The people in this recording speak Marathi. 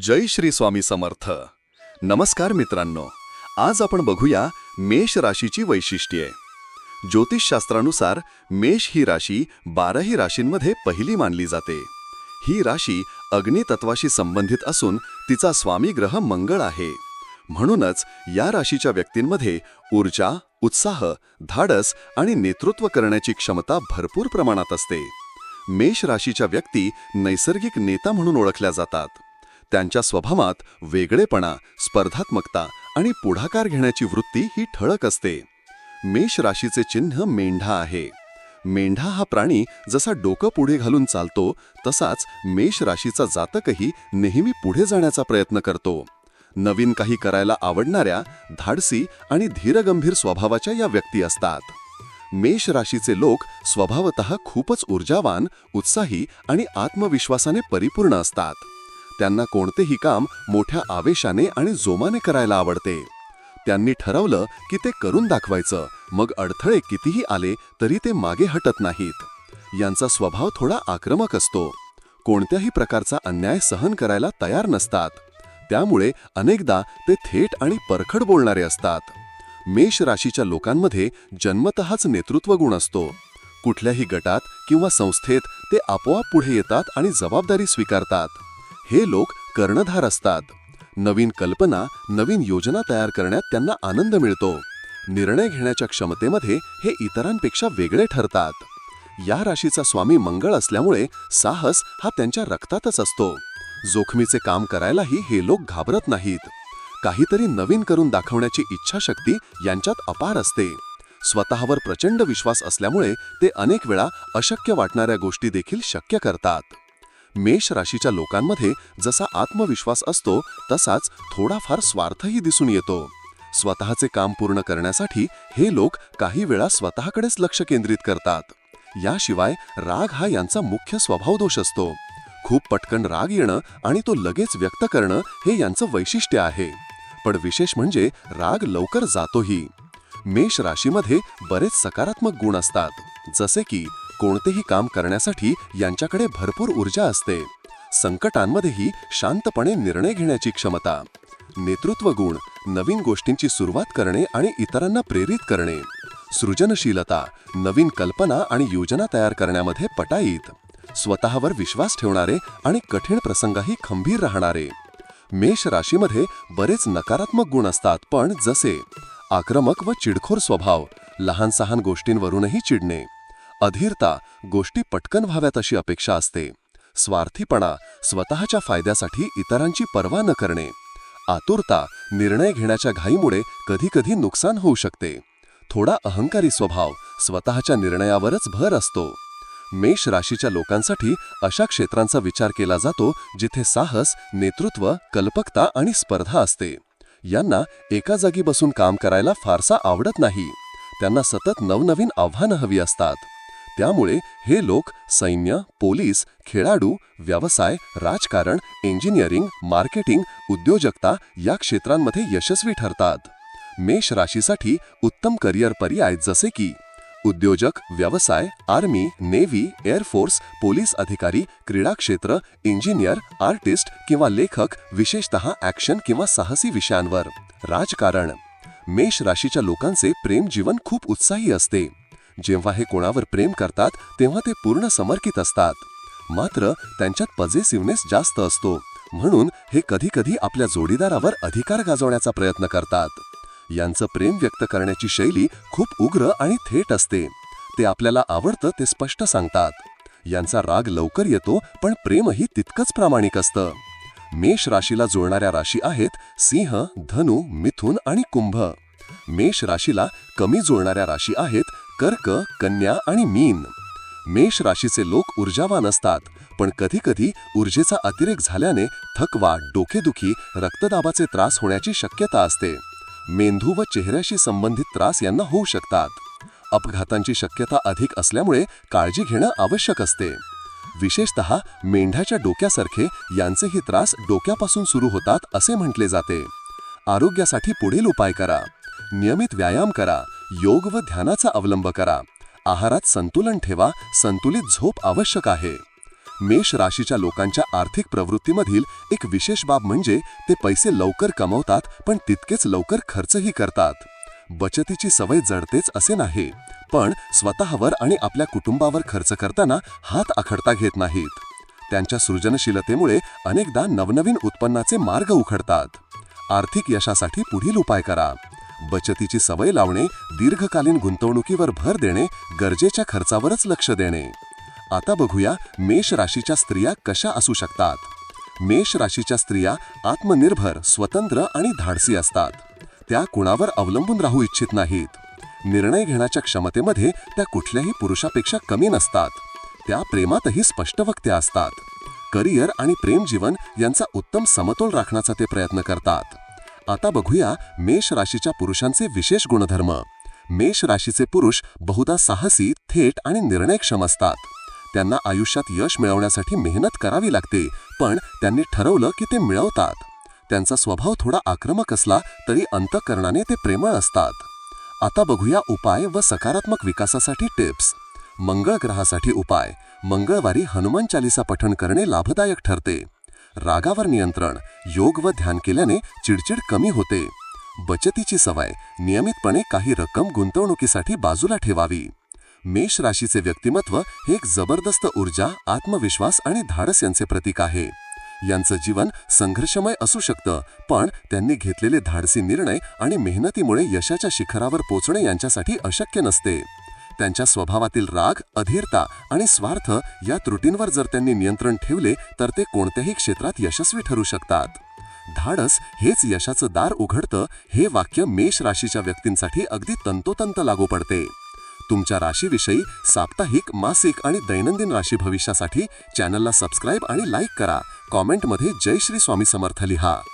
जय श्री स्वामी समर्थ. नमस्कार मित्रांनो आज आपण बघूया मेष राशीची वैशिष्ट्ये. ज्योतिषशास्त्रानुसार मेष ही राशी बाराही राशींमध्ये पहिली मानली जाते. ही राशी अग्नितत्वाशी संबंधित असून तिचा स्वामी ग्रह मंगळ आहे. म्हणूनच या राशीच्या व्यक्तींमध्ये ऊर्जा उत्साह धाडस आणि नेतृत्व करण्याची क्षमता भरपूर प्रमाणात असते. मेष राशीच्या व्यक्ती नैसर्गिक नेता म्हणून ओळखल्या जातात. त्यांच्या स्वभावात वेगळेपणा स्पर्धात्मकता आणि पुढाकार घेण्याची वृत्ती ही ठळक असते. मेष राशीचे चिन्ह मेंढा आहे. मेंढा हा प्राणी जसा डोकं पुढे घालून चालतो तसाच मेष राशीचा जातकही नेहमी पुढे जाण्याचा प्रयत्न करतो. नवीन काही करायला आवडणाऱ्या धाडसी आणि धीरगंभीर स्वभावाच्या या व्यक्ती असतात. मेष राशीचे लोक स्वभावतः खूपच ऊर्जावान उत्साही आणि आत्मविश्वासाने परिपूर्ण असतात. त्यांना कोणतेही काम मोठ्या आवेशाने आणि जोमाने करायला आवडते. त्यांनी ठरवलं की ते करून दाखवायचं मग अडथळे कितीही आले तरी ते मागे हटत नाहीत. यांचा स्वभाव थोडा आक्रमक असतो. कोणत्याही प्रकारचा अन्याय सहन करायला तयार नसतात. त्यामुळे अनेकदा ते थेट आणि परखड बोलणारे असतात. मेष राशीच्या लोकांमध्ये जन्मतःच नेतृत्व गुण असतो. कुठल्याही गटात किंवा संस्थेत ते आपोआप पुढे येतात आणि जबाबदारी स्वीकारतात. हे लोक कर्णधार असतात. नवीन कल्पना नवीन योजना तयार करण्यात त्यांना आनंद मिळतो. निर्णय घेण्याच्या क्षमतेमध्ये हे इतरांपेक्षा वेगळे ठरतात. या राशीचा स्वामी मंगळ असल्यामुळे साहस हा त्यांच्या रक्तातच असतो. जोखमीचे काम करायलाही हे लोक घाबरत नाहीत. काहीतरी नवीन करून दाखवण्याची इच्छाशक्ती यांच्यात अपार असते. स्वतःवर प्रचंड विश्वास असल्यामुळे ते अनेक वेळा अशक्य वाटणाऱ्या गोष्टी देखील शक्य करतात. मेष राशीच्या लोकांमध्ये जसा आत्मविश्वास असतो तसाच थोडाफार स्वार्थही दिसून येतो. स्वतःचे काम पूर्ण करण्यासाठी हे लोक काही वेळा स्वतःकडेच लक्ष केंद्रित करतात. याशिवाय राग हा यांचा मुख्य स्वभाव दोष असतो. खूप पटकन राग येणं आणि तो लगेच व्यक्त करणं हे यांचं वैशिष्ट्य आहे. पण विशेष म्हणजे राग लवकर जातोही. मेष राशीमध्ये बरेच सकारात्मक गुण असतात. जसे की कोणतेही काम करण्यासाठी यांच्याकडे भरपूर ऊर्जा असते. संकटांमध्येही शांतपणे निर्णय घेण्याची क्षमता. नेतृत्व गुण नवीन गोष्टींची सुरुवात करणे आणि इतरांना प्रेरित करणे. सृजनशीलता नवीन कल्पना आणि योजना तयार करण्यामध्ये पटाईत. स्वतःवर विश्वास ठेवणारे आणि कठीण प्रसंगाही खंबीर राहणारे. मेष राशीमध्ये बरेच नकारात्मक गुण असतात पण जसे आक्रमक व चिडखोर स्वभाव लहान सहान गोष्टींवरूनही चिडणे. अधीरता गोष्टी पटकन व्हाव्यात अशी अपेक्षा असते. स्वार्थीपणा स्वतःच्या फायद्यासाठी इतरांची पर्वा न करणे. आतुरता निर्णय घेण्याच्या घाईमुळे कधीकधी नुकसान होऊ शकते. थोडा अहंकारी स्वभाव स्वतःच्या निर्णयावरच भर असतो. मेष राशीच्या लोकांसाठी अशा क्षेत्रांचा विचार केला जातो जिथे साहस नेतृत्व कल्पकता आणि स्पर्धा असते. यांना एका जागी बसून काम करायला फारसा आवडत नाही. त्यांना सतत नवनवीन आव्हानं हवी असतात. त्यामुळे हे लोक सैन्य पोलीस खेळाडू व्यवसाय राजकारण इंजिनिअरिंग मार्केटिंग उद्योजकता या क्षेत्रांमध्ये यशस्वी ठरतात. मेष राशीसाठी उत्तम करिअर पर्याय जसे की उद्योजक व्यवसाय आर्मी नेव्ही एअरफोर्स पोलीस अधिकारी क्रीडा क्षेत्र इंजिनियर आर्टिस्ट किंवा लेखक विशेषतः ॲक्शन किंवा साहसी विषयांवर. राजकारण. मेष राशीच्या लोकांचे प्रेम जीवन खूप उत्साही असते. जेव्हा हे कोणावर प्रेम करतात तेव्हा ते पूर्ण समर्पित असतात. मात्र त्यांच्यात पजेसिव्हनेस जास्त असतो. म्हणून हे कधीकधी आपल्या जोडीदारावर अधिकार गाजवण्याचा प्रयत्न करतात. यांचं प्रेम व्यक्त करण्याची शैली खूप उग्र आणि थेट असते. ते आपल्याला आवडतं ते स्पष्ट सांगतात. यांचा राग लवकर येतो पण प्रेमही तितकंच प्रामाणिक असतं. मेष राशीला जुळणाऱ्या राशी आहेत सिंह धनु मिथुन आणि कुंभ. मेष राशीला कमी जुळणाऱ्या राशी आहेत कर्क कन्या आणि मीन. मेष राशीचे लोक ऊर्जावान असतात पण कधीकधी ऊर्जेचा अतिरेक झाल्याने थकवा डोकेदुखी रक्तदाबाचे त्रास होण्याची शक्यता असते. मेंदू व चेहऱ्याशी संबंधित त्रास यांना होऊ शकतात. अपघातांची शक्यता अधिक असल्यामुळे काळजी घेणं आवश्यक असते. विशेषतः मेंढ्याच्या डोक्यासारखे यांचेही त्रास डोक्यापासून सुरू होतात असे म्हटले जाते. आरोग्यासाठी पुढील उपाय करा. नियमित व्यायाम करा. योग व ध्यानाचा अवलंब करा. आहारात संतुलन ठेवा संतुलित झोप आवश्यक आहे. मेष राशीच्या लोकांच्या आर्थिक प्रवृत्तीमधील एक विशेष बाब म्हणजे ते पैसे लवकर कमवतात पण तितकेच लवकर खर्चही करतात. बचतीची सवय जडतेच असे नाही पण स्वतःवर आणि आपल्या कुटुंबावर खर्च करताना हात आखडता घेत नाहीत. त्यांच्या सृजनशीलतेमुळे अनेकदा नवनवीन उत्पन्नाचे मार्ग उघडतात आर्थिक यशासाठी पुढील उपाय करा. बचतीची सवय लावणे दीर्घकालीन गुंतवणुकीवर भर देणे गरजेच्या खर्चावरच लक्ष देणे. आता बघूया मेष राशीच्या स्त्रिया कशा असू शकतात. मेष राशीच्या स्त्रिया आत्मनिर्भर स्वतंत्र आणि धाडसी असतात. त्या कुणावर अवलंबून राहू इच्छित नाहीत. निर्णय घेण्याच्या क्षमतेमध्ये त्या कुठल्याही पुरुषापेक्षा कमी नसतात. त्या प्रेमातही स्पष्ट वक्त्या असतात. करिअर आणि प्रेम जीवन यांचा उत्तम समतोल राखण्याचा ते प्रयत्न करतात. आता बघूया मेष राशीच्या पुरुषांचे विशेष गुणधर्म. मेष राशीचे पुरुष बहुधा साहसी थेट आणि निर्णयक्षम असतात. त्यांना आयुष्यात यश मिळवण्यासाठी मेहनत करावी लागते पण त्यांनी ठरवलं की ते मिळवतात. त्यांचा स्वभाव थोडा आक्रमक असला तरी अंतकरणाने ते प्रेमळ असतात. आता बघूया उपाय व सकारात्मक विकासासाठी टिप्स. मंगळ ग्रहासाठी उपाय. मंगळवारी हनुमान चालिसा पठण करणे लाभदायक ठरते. रागावर नियंत्रण योग व ध्यान केल्याने चिडचिड कमी होते. बचतीची सवय नियमितपणे काही रक्कम गुंतवणुकीसाठी बाजूला ठेवावी. मेष राशीचे व्यक्तिमत्व हे एक जबरदस्त ऊर्जा आत्मविश्वास आणि धाडस यांचे प्रतीक आहे. यांचं जीवन संघर्षमय असू शकतं पण त्यांनी घेतलेले धाडसी निर्णय आणि मेहनतीमुळे यशाच्या शिखरावर पोचणे यांच्यासाठी अशक्य नसते. त्यांच्या स्वभावातील राग अधीरता आणि स्वार्थ या त्रुटींवर जर त्यांनी नियंत्रण ठेवले तर ते कोणत्याही क्षेत्रात यशस्वी ठरू शकतात. धाडस हेच यशाचं दार उघडतं हे वाक्य मेष राशीच्या व्यक्तींसाठी अगदी तंतोतंत लागू पडते. तुमच्या राशीविषयी साप्ताहिक मासिक आणि दैनंदिन राशी भविष्यासाठी चॅनलला सबस्क्राईब आणि लाईक करा. कॉमेंटमध्ये जय श्री स्वामी समर्थ लिहा.